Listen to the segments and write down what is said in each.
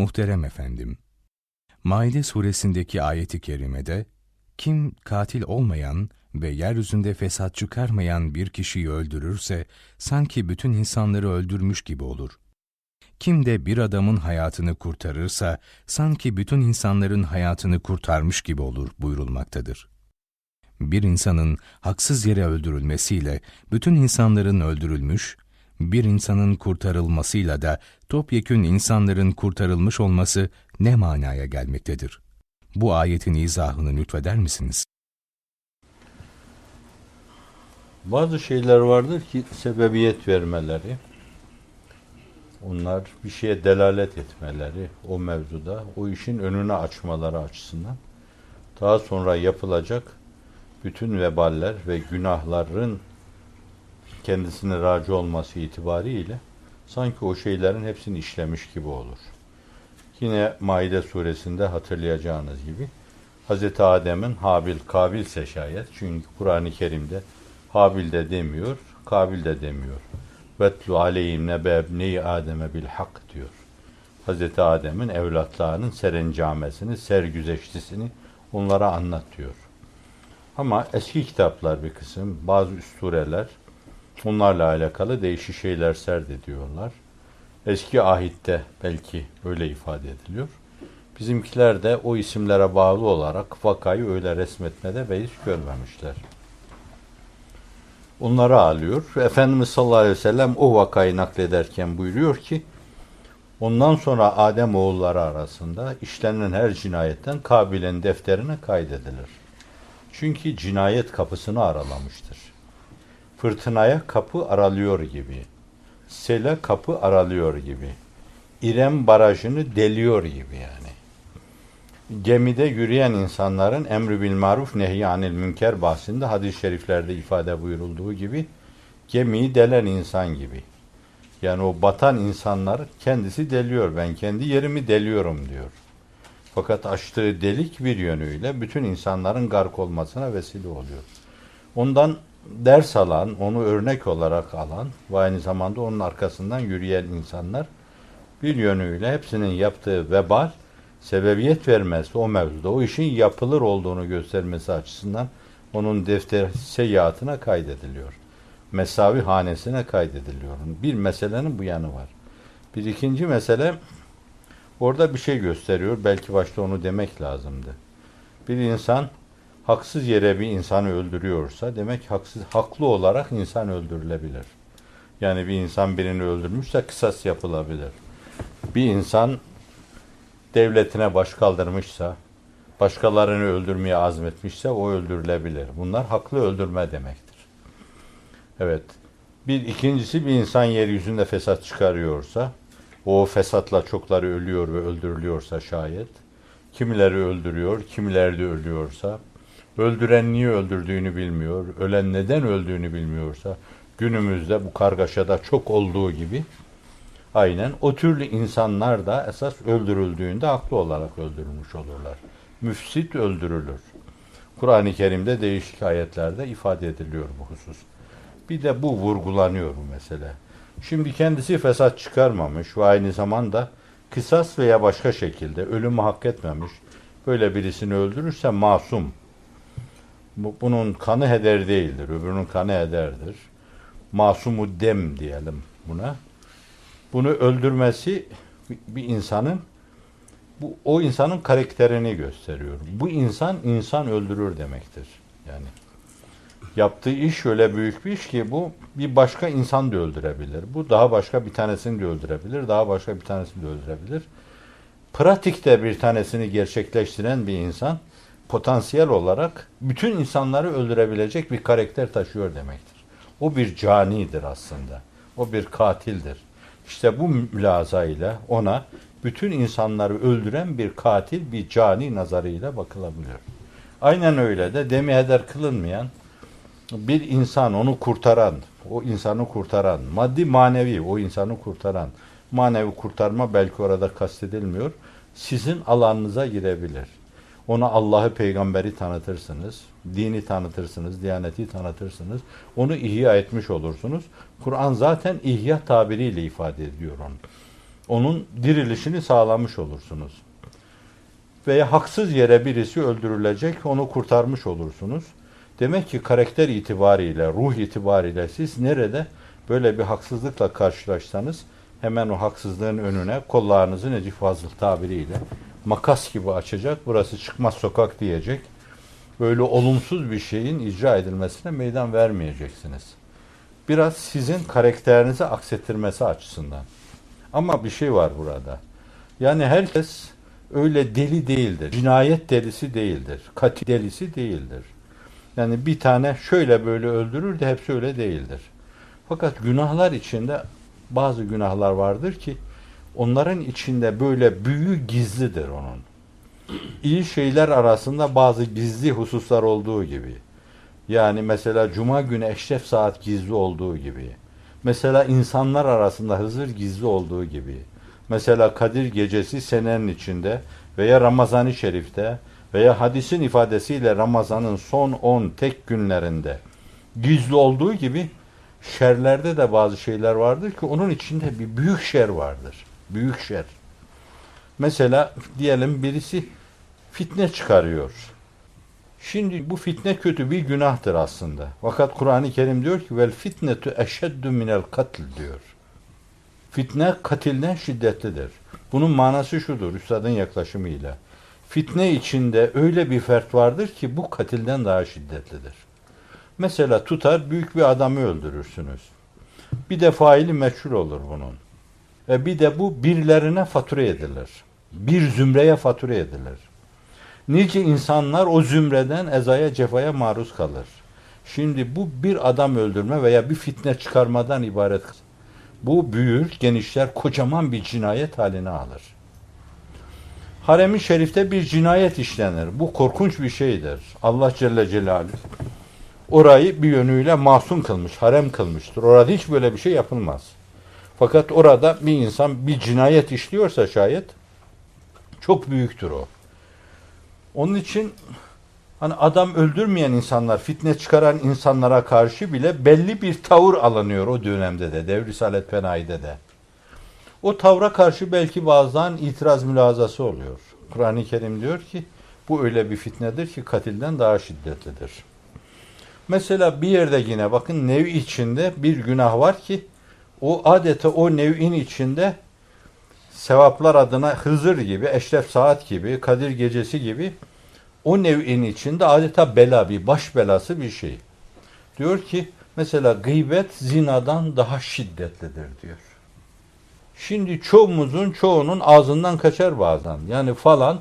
Muhterem efendim, Maide suresindeki ayeti kerimede, kim katil olmayan ve yeryüzünde fesat çıkarmayan bir kişiyi öldürürse, sanki bütün insanları öldürmüş gibi olur. Kim de bir adamın hayatını kurtarırsa, sanki bütün insanların hayatını kurtarmış gibi olur buyurulmaktadır. Bir insanın haksız yere öldürülmesiyle bütün insanların öldürülmüş, bir insanın kurtarılmasıyla da topyekün insanların kurtarılmış olması ne manaya gelmektedir? Bu ayetin izahını lütfeder misiniz? Bazı şeyler vardır ki sebebiyet vermeleri, onlar bir şeye delalet etmeleri o mevzuda, o işin önünü açmaları açısından daha sonra yapılacak bütün veballer ve günahların kendisine racı olması itibariyle sanki o şeylerin hepsini işlemiş gibi olur. Yine Maide suresinde hatırlayacağınız gibi Hz. Adem'in Habil Kabil şayet çünkü Kur'an-ı Kerim'de Habil de demiyor, Kabil de demiyor. Vetlu aleyhim nebebneyi Adem'e bil hak diyor. Hz. Adem'in evlatlarının serencamesini, sergüzeştisini onlara anlat diyor. Ama eski kitaplar bir kısım, bazı üstureler onlarla alakalı değişik şeyler serdediyorlar. Eski ahitte belki öyle ifade ediliyor. Bizimkiler de o isimlere bağlı olarak vakayı öyle resmetmede beis görmemişler. Onları alıyor. Efendimiz sallallahu aleyhi ve sellem o vakayı naklederken buyuruyor ki ondan sonra Adem oğulları arasında işlenen her cinayetten Kabil'in defterine kaydedilir. Çünkü cinayet kapısını aralamıştır. Fırtınaya kapı aralıyor gibi. Sele kapı aralıyor gibi. İrem barajını deliyor gibi yani. Gemide yürüyen insanların emri bil maruf nehy anil münker bahsinde hadis-i şeriflerde ifade buyurulduğu gibi gemiyi delen insan gibi. Yani o batan insanlar kendisi deliyor. Ben kendi yerimi deliyorum diyor. Fakat açtığı delik bir yönüyle bütün insanların gark olmasına vesile oluyor. Ondan ders alan, onu örnek olarak alan ve aynı zamanda onun arkasından yürüyen insanlar bir yönüyle hepsinin yaptığı vebal sebebiyet vermesi o mevzuda o işin yapılır olduğunu göstermesi açısından onun defter seyahatine kaydediliyor. Mesavi hanesine kaydediliyor. Bir meselenin bu yanı var. Bir ikinci mesele orada bir şey gösteriyor. Belki başta onu demek lazımdı. Bir insan haksız yere bir insanı öldürüyorsa demek haksız haklı olarak insan öldürülebilir. Yani bir insan birini öldürmüşse kısas yapılabilir. Bir insan devletine baş kaldırmışsa, başkalarını öldürmeye azmetmişse o öldürülebilir. Bunlar haklı öldürme demektir. Evet. Bir ikincisi bir insan yeryüzünde fesat çıkarıyorsa, o fesatla çokları ölüyor ve öldürülüyorsa şayet, kimileri öldürüyor, kimileri de ölüyorsa, öldüren niye öldürdüğünü bilmiyor, ölen neden öldüğünü bilmiyorsa, günümüzde bu kargaşada çok olduğu gibi, aynen o türlü insanlar da esas öldürüldüğünde haklı olarak öldürülmüş olurlar. Müfsit öldürülür. Kur'an-ı Kerim'de değişik ayetlerde ifade ediliyor bu husus. Bir de bu vurgulanıyor bu mesele. Şimdi kendisi fesat çıkarmamış ve aynı zamanda kısas veya başka şekilde ölümü hak etmemiş böyle birisini öldürürse masum. Bunun kanı heder değildir. Öbürünün kanı hederdir. Masumu dem diyelim buna bunu öldürmesi bir insanın bu o insanın karakterini gösteriyor. Bu insan insan öldürür demektir. Yani yaptığı iş öyle büyük bir iş ki bu bir başka insan da öldürebilir. Bu daha başka bir tanesini de öldürebilir. Daha başka bir tanesini de öldürebilir. Pratikte bir tanesini gerçekleştiren bir insan potansiyel olarak bütün insanları öldürebilecek bir karakter taşıyor demektir. O bir canidir aslında. O bir katildir. İşte bu mülazayla ona bütün insanları öldüren bir katil, bir cani nazarıyla bakılabiliyor. Aynen öyle de demi heder kılınmayan bir insan onu kurtaran, o insanı kurtaran, maddi manevi o insanı kurtaran, manevi kurtarma belki orada kastedilmiyor, sizin alanınıza girebilir. Ona Allah'ı peygamberi tanıtırsınız, dini tanıtırsınız, diyaneti tanıtırsınız. Onu ihya etmiş olursunuz. Kur'an zaten ihya tabiriyle ifade ediyor onu. Onun dirilişini sağlamış olursunuz. Veya haksız yere birisi öldürülecek, onu kurtarmış olursunuz. Demek ki karakter itibariyle, ruh itibariyle siz nerede böyle bir haksızlıkla karşılaşsanız hemen o haksızlığın önüne kollarınızı Necip Fazıl tabiriyle makas gibi açacak, burası çıkmaz sokak diyecek. Böyle olumsuz bir şeyin icra edilmesine meydan vermeyeceksiniz. Biraz sizin karakterinizi aksettirmesi açısından. Ama bir şey var burada. Yani herkes öyle deli değildir. Cinayet delisi değildir. Katil delisi değildir. Yani bir tane şöyle böyle öldürür de hepsi öyle değildir. Fakat günahlar içinde bazı günahlar vardır ki onların içinde böyle büyü gizlidir onun. İyi şeyler arasında bazı gizli hususlar olduğu gibi. Yani mesela cuma günü eşref saat gizli olduğu gibi. Mesela insanlar arasında Hızır gizli olduğu gibi. Mesela Kadir gecesi senenin içinde veya Ramazan-ı Şerif'te veya hadisin ifadesiyle Ramazan'ın son 10 tek günlerinde gizli olduğu gibi şerlerde de bazı şeyler vardır ki onun içinde bir büyük şer vardır. Büyük şer. Mesela diyelim birisi fitne çıkarıyor. Şimdi bu fitne kötü bir günahtır aslında. Fakat Kur'an-ı Kerim diyor ki vel fitnetu eşeddu minel katl diyor. Fitne katilden şiddetlidir. Bunun manası şudur üstadın yaklaşımıyla. Fitne içinde öyle bir fert vardır ki bu katilden daha şiddetlidir. Mesela tutar büyük bir adamı öldürürsünüz. Bir de faili meçhul olur bunun. Ve bir de bu birilerine fatura edilir. Bir zümreye fatura edilir. Nice insanlar o zümreden ezaya cefaya maruz kalır. Şimdi bu bir adam öldürme veya bir fitne çıkarmadan ibaret. Bu büyür, genişler, kocaman bir cinayet haline alır. Harem-i Şerif'te bir cinayet işlenir. Bu korkunç bir şeydir. Allah Celle Celaluhu orayı bir yönüyle masum kılmış, harem kılmıştır. Orada hiç böyle bir şey yapılmaz. Fakat orada bir insan bir cinayet işliyorsa şayet çok büyüktür o. Onun için hani adam öldürmeyen insanlar, fitne çıkaran insanlara karşı bile belli bir tavır alınıyor o dönemde de, Devri Salet Fenayi'de de. O tavra karşı belki bazen itiraz mülazası oluyor. Kur'an-ı Kerim diyor ki bu öyle bir fitnedir ki katilden daha şiddetlidir. Mesela bir yerde yine bakın nev içinde bir günah var ki o adeta o nev'in içinde sevaplar adına Hızır gibi, Eşref Saat gibi, Kadir Gecesi gibi o nev'in içinde adeta bela, bir baş belası bir şey. Diyor ki mesela gıybet zinadan daha şiddetlidir diyor. Şimdi çoğumuzun çoğunun ağzından kaçar bazen. Yani falan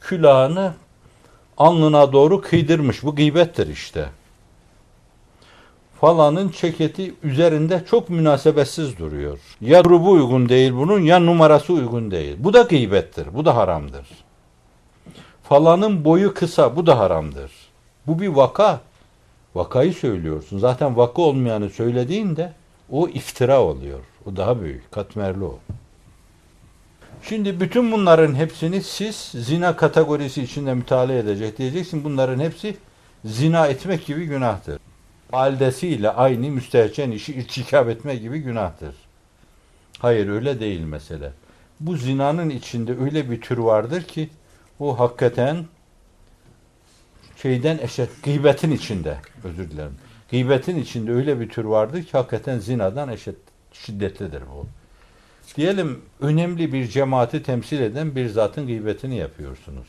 külahını alnına doğru kıydırmış. Bu gıybettir işte falanın çeketi üzerinde çok münasebetsiz duruyor. Ya grubu uygun değil bunun ya numarası uygun değil. Bu da gıybettir. Bu da haramdır. Falanın boyu kısa. Bu da haramdır. Bu bir vaka. Vakayı söylüyorsun. Zaten vaka olmayanı söylediğinde o iftira oluyor. O daha büyük. Katmerli o. Şimdi bütün bunların hepsini siz zina kategorisi içinde mütalaa edecek diyeceksin. Bunların hepsi zina etmek gibi günahtır validesiyle aynı müstehcen işi irtikap etme gibi günahtır. Hayır öyle değil mesele. Bu zinanın içinde öyle bir tür vardır ki o hakikaten şeyden eşit, gıybetin içinde, özür dilerim. Gıybetin içinde öyle bir tür vardır ki hakikaten zinadan eşit, şiddetlidir bu. Diyelim önemli bir cemaati temsil eden bir zatın gıybetini yapıyorsunuz.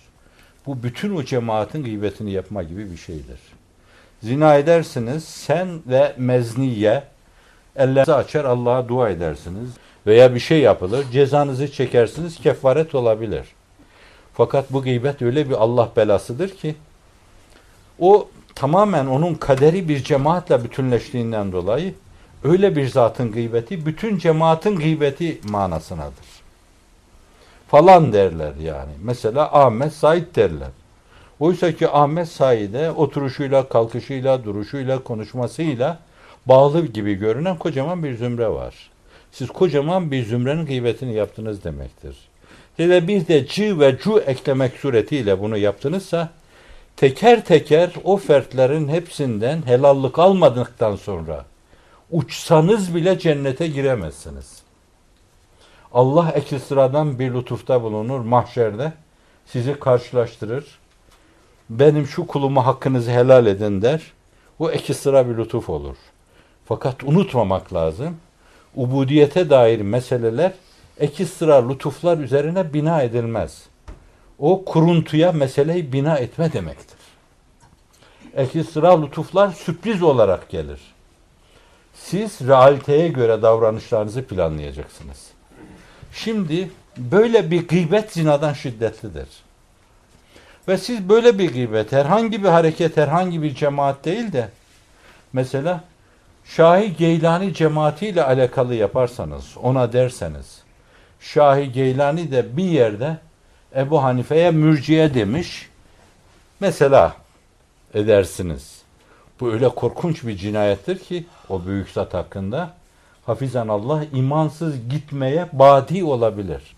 Bu bütün o cemaatin gıybetini yapma gibi bir şeydir. Zina edersiniz sen ve mezniye ellerinizi açar Allah'a dua edersiniz veya bir şey yapılır cezanızı çekersiniz kefaret olabilir. Fakat bu gıybet öyle bir Allah belasıdır ki o tamamen onun kaderi bir cemaatle bütünleştiğinden dolayı öyle bir zatın gıybeti bütün cemaatin gıybeti manasınadır. Falan derler yani. Mesela Ahmet Said derler. Oysa ki Ahmet Said'e oturuşuyla, kalkışıyla, duruşuyla, konuşmasıyla bağlı gibi görünen kocaman bir zümre var. Siz kocaman bir zümrenin gıybetini yaptınız demektir. Ya bir de c ve cu eklemek suretiyle bunu yaptınızsa teker teker o fertlerin hepsinden helallık almadıktan sonra uçsanız bile cennete giremezsiniz. Allah ekil sıradan bir lütufta bulunur mahşerde. Sizi karşılaştırır. Benim şu kuluma hakkınızı helal edin der. Bu ekil sıra bir lütuf olur. Fakat unutmamak lazım. Ubudiyete dair meseleler ekil sıra lütuflar üzerine bina edilmez. O kuruntuya meseleyi bina etme demektir. Ekil sıra lütuflar sürpriz olarak gelir. Siz realiteye göre davranışlarınızı planlayacaksınız. Şimdi böyle bir gıybet zinadan şiddetlidir. Ve siz böyle bir gıybet, herhangi bir hareket, herhangi bir cemaat değil de mesela Şahi Geylani cemaatiyle alakalı yaparsanız, ona derseniz, Şahi Geylani de bir yerde Ebu Hanife'ye mürciye demiş, mesela edersiniz. Bu öyle korkunç bir cinayettir ki o büyük zat hakkında hafizan Allah imansız gitmeye badi olabilir.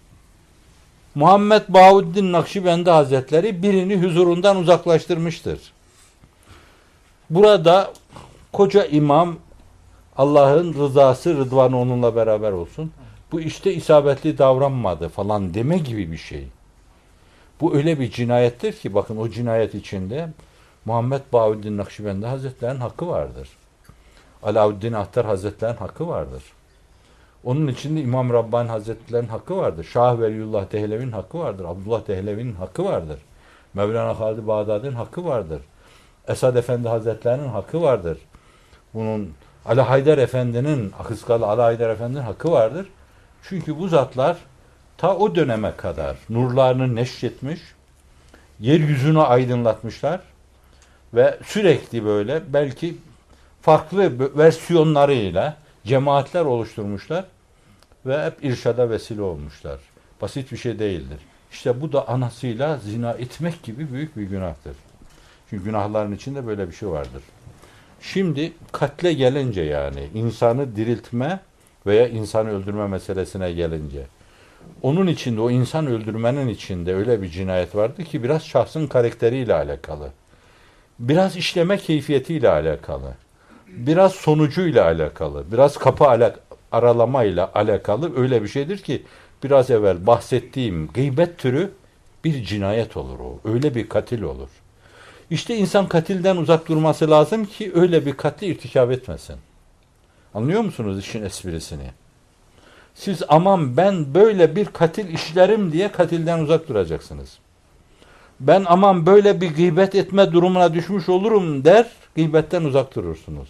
Muhammed Bahuddin Nakşibendi Hazretleri birini huzurundan uzaklaştırmıştır. Burada koca imam Allah'ın rızası rıdvanı onunla beraber olsun. Bu işte isabetli davranmadı falan deme gibi bir şey. Bu öyle bir cinayettir ki bakın o cinayet içinde Muhammed Bahuddin Nakşibendi Hazretleri'nin hakkı vardır. Alauddin Ahtar Hazretleri'nin hakkı vardır. Onun içinde İmam Rabbani Hazretleri'nin hakkı vardır. Şah Veliyullah Dehlevi'nin hakkı vardır. Abdullah Dehlevi'nin hakkı vardır. Mevlana Halid Bağdadi'nin hakkı vardır. Esad Efendi Hazretleri'nin hakkı vardır. Bunun Ali Haydar Efendi'nin, Akıskalı Ali Haydar Efendi'nin hakkı vardır. Çünkü bu zatlar ta o döneme kadar nurlarını neşretmiş, yeryüzünü aydınlatmışlar ve sürekli böyle belki farklı versiyonlarıyla cemaatler oluşturmuşlar ve hep irşada vesile olmuşlar. Basit bir şey değildir. İşte bu da anasıyla zina etmek gibi büyük bir günahtır. Çünkü günahların içinde böyle bir şey vardır. Şimdi katle gelince yani insanı diriltme veya insanı öldürme meselesine gelince onun içinde o insan öldürmenin içinde öyle bir cinayet vardı ki biraz şahsın karakteriyle alakalı. Biraz işleme keyfiyetiyle alakalı. Biraz sonucuyla alakalı. Biraz kapı alak aralamayla alakalı öyle bir şeydir ki biraz evvel bahsettiğim gıybet türü bir cinayet olur o. Öyle bir katil olur. İşte insan katilden uzak durması lazım ki öyle bir katli irtikap etmesin. Anlıyor musunuz işin esprisini? Siz aman ben böyle bir katil işlerim diye katilden uzak duracaksınız. Ben aman böyle bir gıybet etme durumuna düşmüş olurum der, gıybetten uzak durursunuz.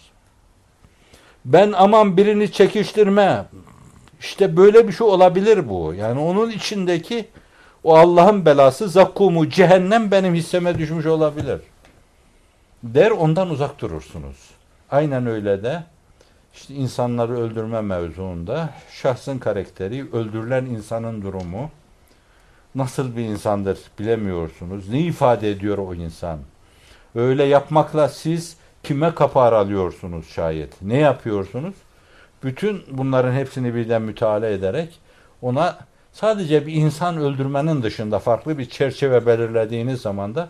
Ben aman birini çekiştirme, işte böyle bir şey olabilir bu. Yani onun içindeki o Allah'ın belası zakkumu cehennem benim hisseme düşmüş olabilir. Der ondan uzak durursunuz. Aynen öyle de işte insanları öldürme mevzuunda şahsın karakteri, öldürülen insanın durumu nasıl bir insandır bilemiyorsunuz. Ne ifade ediyor o insan? Öyle yapmakla siz kime kapı aralıyorsunuz şayet? Ne yapıyorsunuz? Bütün bunların hepsini birden müteala ederek ona sadece bir insan öldürmenin dışında farklı bir çerçeve belirlediğiniz zaman da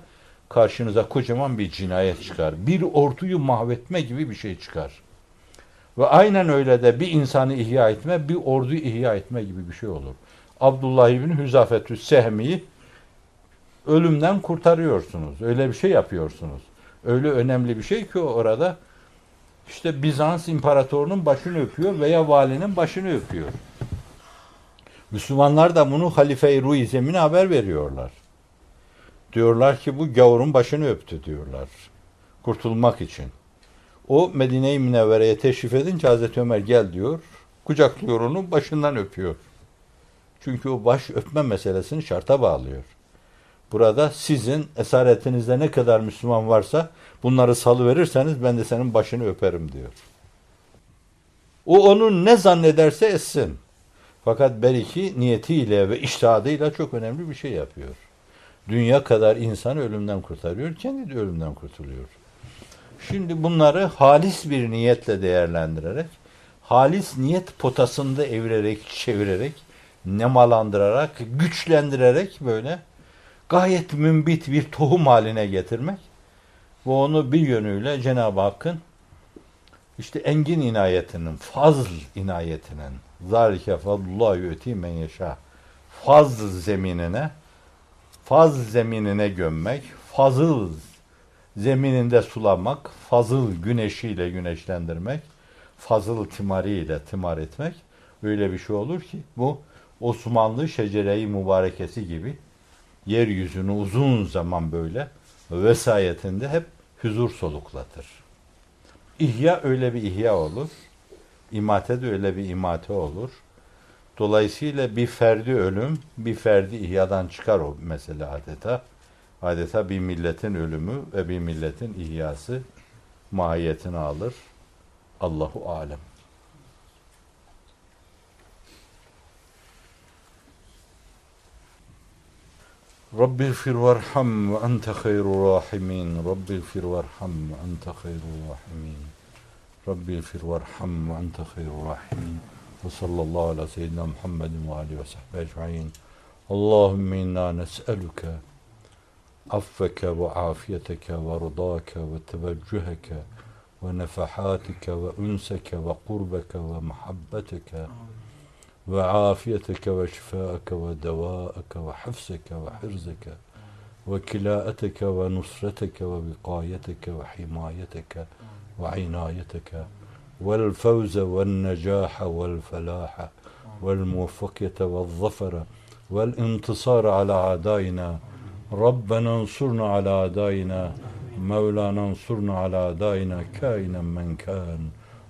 karşınıza kocaman bir cinayet çıkar. Bir orduyu mahvetme gibi bir şey çıkar. Ve aynen öyle de bir insanı ihya etme, bir orduyu ihya etme gibi bir şey olur. Abdullah İbni Hüzafetü Sehmi'yi ölümden kurtarıyorsunuz. Öyle bir şey yapıyorsunuz. Öyle önemli bir şey ki orada işte Bizans imparatorunun başını öpüyor veya valinin başını öpüyor. Müslümanlar da bunu Halife-i Ruizem'ine haber veriyorlar. Diyorlar ki bu gavurun başını öptü diyorlar. Kurtulmak için. O Medine-i Münevvere'ye teşrif edince Hazreti Ömer gel diyor. Kucaklıyor onu başından öpüyor. Çünkü o baş öpme meselesini şarta bağlıyor. Burada sizin esaretinizde ne kadar Müslüman varsa bunları salı verirseniz ben de senin başını öperim diyor. O onun ne zannederse etsin. Fakat belki niyetiyle ve iştihadıyla çok önemli bir şey yapıyor. Dünya kadar insan ölümden kurtarıyor, kendi de ölümden kurtuluyor. Şimdi bunları halis bir niyetle değerlendirerek, halis niyet potasında evirerek, çevirerek, nemalandırarak, güçlendirerek böyle gayet mümbit bir tohum haline getirmek ve onu bir yönüyle Cenab-ı Hakk'ın işte engin inayetinin, fazl inayetinin, Zalike fadlullah yu'ti men yeşâ. Faz zeminine faz zeminine gömmek, fazıl zemininde sulamak, fazıl güneşiyle güneşlendirmek, fazıl timariyle timar etmek öyle bir şey olur ki bu Osmanlı şecere-i mübarekesi gibi yeryüzünü uzun zaman böyle vesayetinde hep huzur soluklatır. İhya öyle bir ihya olur. İmate de öyle bir imate olur. Dolayısıyla bir ferdi ölüm, bir ferdi ihyadan çıkar o mesele adeta. Adeta bir milletin ölümü ve bir milletin ihyası mahiyetini alır. Allahu alem. رب اغفر وارحم وأنت خير الراحمين. رب اغفر وارحم وأنت خير الراحمين. رب اغفر وارحم وأنت خير الراحمين. وصلى الله على سيدنا محمد وآله وصحبه أجمعين. اللهم إنا نسألك عفك وعافيتك ورضاك وتوجهك ونفحاتك وأنسك وقربك ومحبتك. وعافيتك وشفاءك ودواءك وحفظك وحرزك وكلاءتك ونصرتك ووقايتك وحمايتك وعنايتك والفوز والنجاح والفلاح والموفقية والظفر والانتصار على أعدائنا. ربنا انصرنا على أعدائنا مولانا انصرنا على أعدائنا كائنا من كان.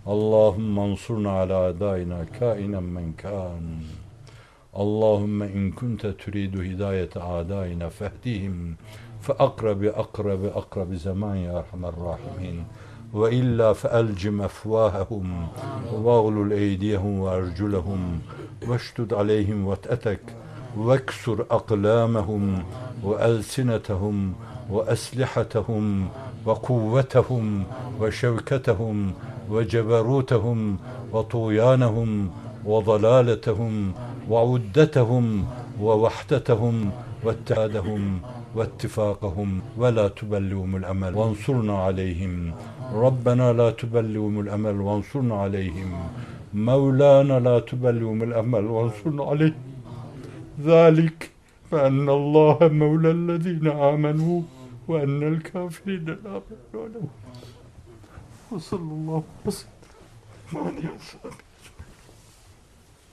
اللهم انصرنا على أعدائنا كائنا من كان. اللهم إن كنت تريد هداية أعدائنا فاهدهم فأقرب أقرب أقرب زمان يا أرحم الراحمين. وإلا فألجم أفواههم وأغلل أيديهم وأرجلهم واشتد عليهم وتأتك واكسر أقلامهم وألسنتهم وأسلحتهم وقوتهم وشوكتهم وجبروتهم وطغيانهم وضلالتهم وعدتهم ووحدتهم واتحادهم واتفاقهم ولا تبلهم الأمل وانصرنا عليهم. ربنا لا تبلهم الأمل وانصرنا عليهم. مولانا لا تبلهم الأمل وانصرنا عليهم ذلك فأن الله مولى الذين آمنوا وأن الكافرين لا مولى لهم. وصلى الله وسلم على